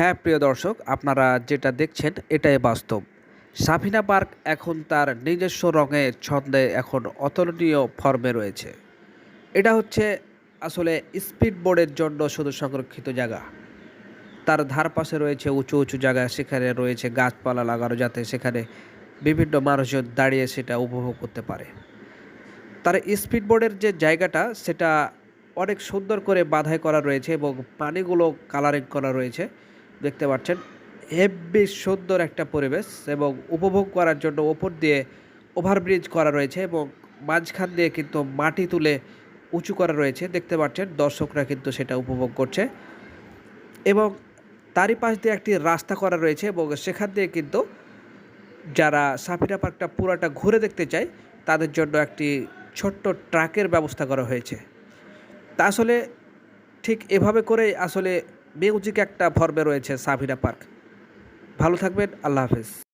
হ্যাঁ প্রিয় দর্শক, আপনারা যেটা দেখছেন এটাই বাস্তব। সাফিনা পার্ক এখন তার নিজস্ব রঙে ছন্দে এখন অতুলনীয় ফর্মে রয়েছে। এটা হচ্ছে আসলে স্পিড বোর্ডের জন্য শুধু সংরক্ষিত জায়গা। তার ধার পাশে রয়েছে উঁচু উঁচু জায়গা, সেখানে রয়েছে গাছপালা লাগানো যাতে সেখানে বিভিন্ন মানুষজন দাঁড়িয়ে সেটা উপভোগ করতে পারে। তার স্পিড বোর্ডের যে জায়গাটা, সেটা অনেক সুন্দর করে বাধাই করা রয়েছে এবং পানিগুলো কালারিং করা রয়েছে। দেখতে পাচ্ছেন। হেভি সুন্দর একটা পরিবেশ এবং উপভোগ করার জন্য ওপর দিয়ে ওভারব্রিজ করা রয়েছে এবং মাঝখান দিয়ে কিন্তু মাটি তুলে উঁচু করা রয়েছে। দেখতে পাচ্ছেন, দর্শকরা কিন্তু সেটা উপভোগ করছে। এবং তারই পাশ দিয়ে একটি রাস্তা করা রয়েছে এবং সেখান দিয়ে কিন্তু যারা সাফিরা পার্কটা পুরাটা ঘুরে দেখতে চায়, তাদের জন্য একটি ছোট্ট ট্রাকের ব্যবস্থা করা হয়েছে। তা আসলে ঠিক এভাবে করেই আসলে মিউজিক একটা ভর্বে রয়েছে সাভিরা পার্ক। ভালো থাকবেন আল্লাহ হাফেজ।